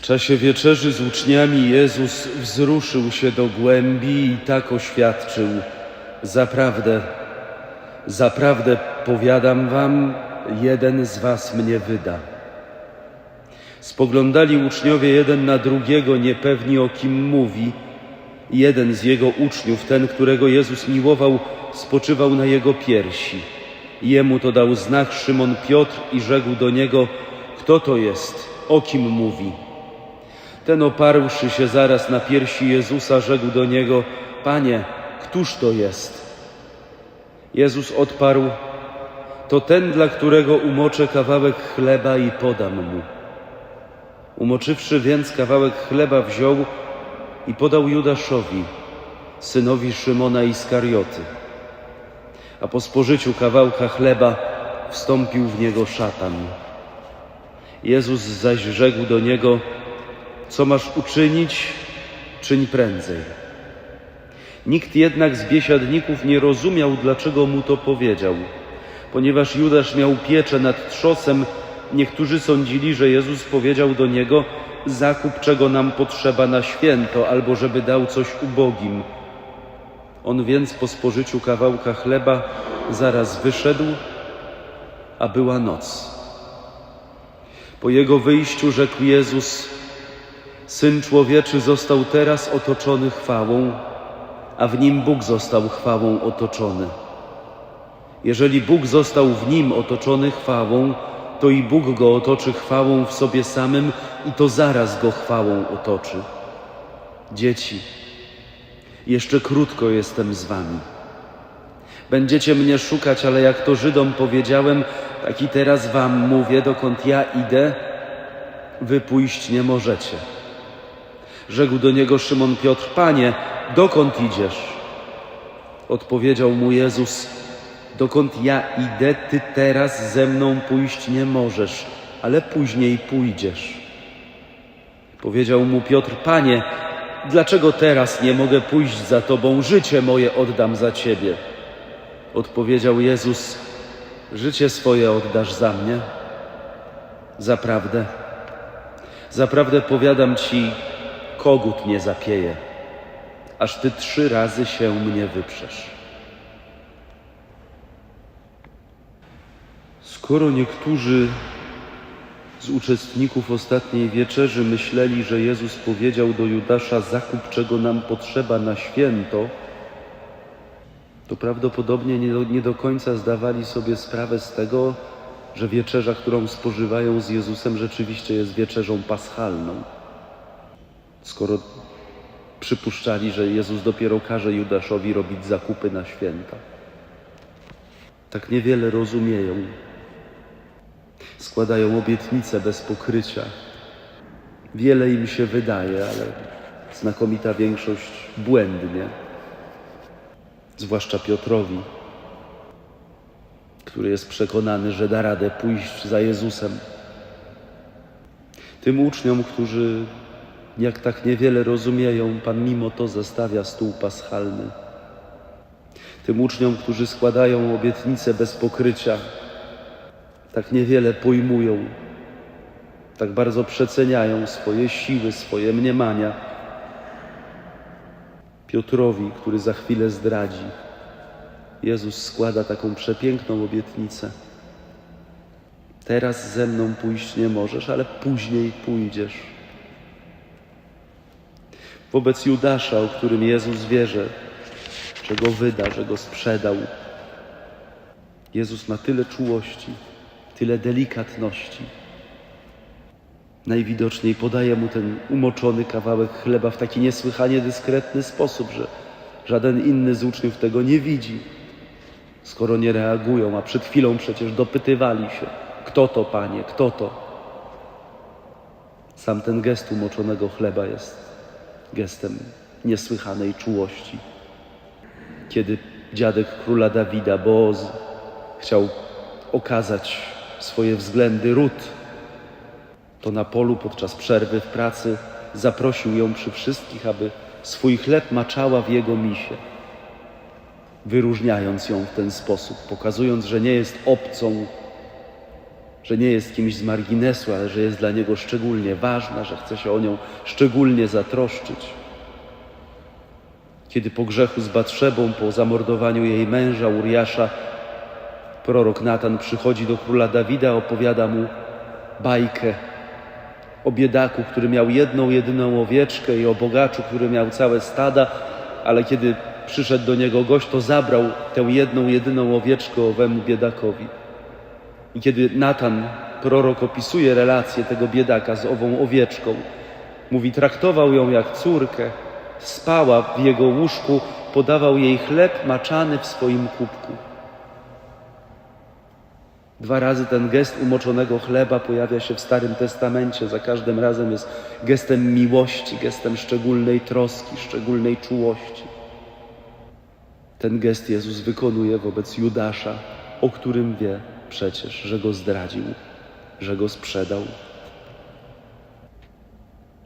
W czasie wieczerzy z uczniami Jezus wzruszył się do głębi i tak oświadczył: Zaprawdę, zaprawdę powiadam wam, jeden z was mnie wyda. Spoglądali uczniowie jeden na drugiego, niepewni o kim mówi. Jeden z jego uczniów, ten, którego Jezus miłował, spoczywał na jego piersi. Jemu to dał znak Szymon Piotr i rzekł do niego: Kto to jest? O kim mówi? Ten oparłszy się zaraz na piersi Jezusa, rzekł do niego: Panie, któż to jest? Jezus odparł: To ten, dla którego umoczę kawałek chleba i podam mu. Umoczywszy więc kawałek chleba wziął i podał Judaszowi, synowi Szymona Iskarioty. A po spożyciu kawałka chleba wstąpił w niego szatan. Jezus zaś rzekł do niego, co masz uczynić, czyń prędzej. Nikt jednak z biesiadników nie rozumiał, dlaczego mu to powiedział. Ponieważ Judasz miał pieczę nad trzosem, niektórzy sądzili, że Jezus powiedział do niego, zakup czego nam potrzeba na święto, albo żeby dał coś ubogim. On więc po spożyciu kawałka chleba zaraz wyszedł, a była noc. Po jego wyjściu rzekł Jezus, Syn człowieczy został teraz otoczony chwałą, a w nim Bóg został chwałą otoczony. Jeżeli Bóg został w nim otoczony chwałą, to i Bóg go otoczy chwałą w sobie samym i to zaraz go chwałą otoczy. Dzieci, jeszcze krótko jestem z wami. Będziecie mnie szukać, ale jak to Żydom powiedziałem, tak i teraz wam mówię, dokąd ja idę, wy pójść nie możecie. Rzekł do niego Szymon Piotr, Panie, dokąd idziesz? Odpowiedział mu Jezus, dokąd ja idę, ty teraz ze mną pójść nie możesz, ale później pójdziesz. Powiedział mu Piotr, Panie, dlaczego teraz nie mogę pójść za Tobą, życie moje oddam za Ciebie? Odpowiedział Jezus, życie swoje oddasz za mnie? Zaprawdę, zaprawdę powiadam Ci, kogut nie zapieje, aż Ty trzy razy się mnie wyprzesz. Skoro niektórzy z uczestników ostatniej wieczerzy myśleli, że Jezus powiedział do Judasza: Zakup czego nam potrzeba na święto, to prawdopodobnie nie do, nie do końca zdawali sobie sprawę z tego, że wieczerza, którą spożywają z Jezusem, rzeczywiście jest wieczerzą paschalną. Skoro przypuszczali, że Jezus dopiero każe Judaszowi robić zakupy na święta. Tak niewiele rozumieją. Składają obietnice bez pokrycia. Wiele im się wydaje, ale znakomita większość błędnie. Zwłaszcza Piotrowi, który jest przekonany, że da radę pójść za Jezusem. Tym uczniom, którzy jak tak niewiele rozumieją, Pan mimo to zastawia stół paschalny. Tym uczniom, którzy składają obietnice bez pokrycia, tak niewiele pojmują, tak bardzo przeceniają swoje siły, swoje mniemania. Piotrowi, który za chwilę zdradzi, Jezus składa taką przepiękną obietnicę. Teraz ze mną pójść nie możesz, ale później pójdziesz. Wobec Judasza, o którym Jezus wie, że, że go wyda, że go sprzedał, Jezus ma tyle czułości, tyle delikatności. Najwidoczniej podaje mu ten umoczony kawałek chleba w taki niesłychanie dyskretny sposób, że żaden inny z uczniów tego nie widzi, skoro nie reagują, a przed chwilą przecież dopytywali się, kto to, panie, kto to. Sam ten gest umoczonego chleba jest gestem niesłychanej czułości. Kiedy dziadek króla Dawida, Booz, chciał okazać swoje względy Rut, to na polu podczas przerwy w pracy zaprosił ją przy wszystkich, aby swój chleb maczała w jego misie, wyróżniając ją w ten sposób, pokazując, że nie jest obcą, że nie jest kimś z marginesu, ale że jest dla niego szczególnie ważna, że chce się o nią szczególnie zatroszczyć. Kiedy po grzechu z Batrzebą, po zamordowaniu jej męża Uriasza, prorok Natan przychodzi do króla Dawida, opowiada mu bajkę o biedaku, który miał jedną, jedyną owieczkę i o bogaczu, który miał całe stada, ale kiedy przyszedł do niego gość, to zabrał tę jedną, jedyną owieczkę owemu biedakowi. I kiedy Natan, prorok, opisuje relację tego biedaka z ową owieczką, mówi, traktował ją jak córkę, spała w jego łóżku, podawał jej chleb maczany w swoim kubku. Dwa razy ten gest umoczonego chleba pojawia się w Starym Testamencie. Za każdym razem jest gestem miłości, gestem szczególnej troski, szczególnej czułości. Ten gest Jezus wykonuje wobec Judasza, o którym wie przecież, że go zdradził, że go sprzedał.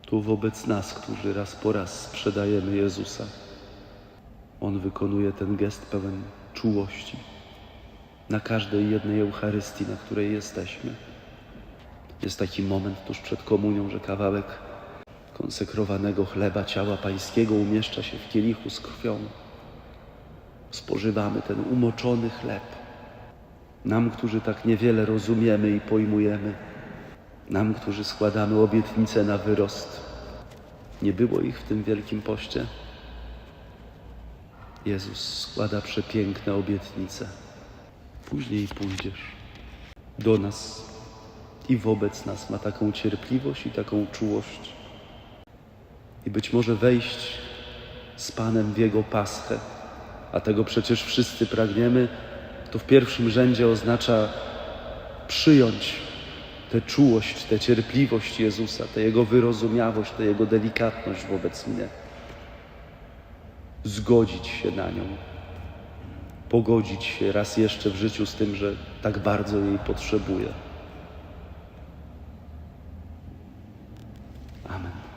Tu wobec nas, którzy raz po raz sprzedajemy Jezusa, On wykonuje ten gest pełen czułości na każdej jednej Eucharystii, na której jesteśmy. Jest taki moment tuż przed komunią, że kawałek konsekrowanego chleba ciała Pańskiego umieszcza się w kielichu z krwią. Spożywamy ten umoczony chleb. Nam, którzy tak niewiele rozumiemy i pojmujemy, nam, którzy składamy obietnice na wyrost, nie było ich w tym wielkim poście. Jezus składa przepiękne obietnice. Później pójdziesz do nas i wobec nas ma taką cierpliwość i taką czułość. I być może wejść z Panem w Jego paschę, a tego przecież wszyscy pragniemy, to w pierwszym rzędzie oznacza przyjąć tę czułość, tę cierpliwość Jezusa, tę Jego wyrozumiałość, tę Jego delikatność wobec mnie. Zgodzić się na nią, pogodzić się raz jeszcze w życiu z tym, że tak bardzo jej potrzebuję. Amen.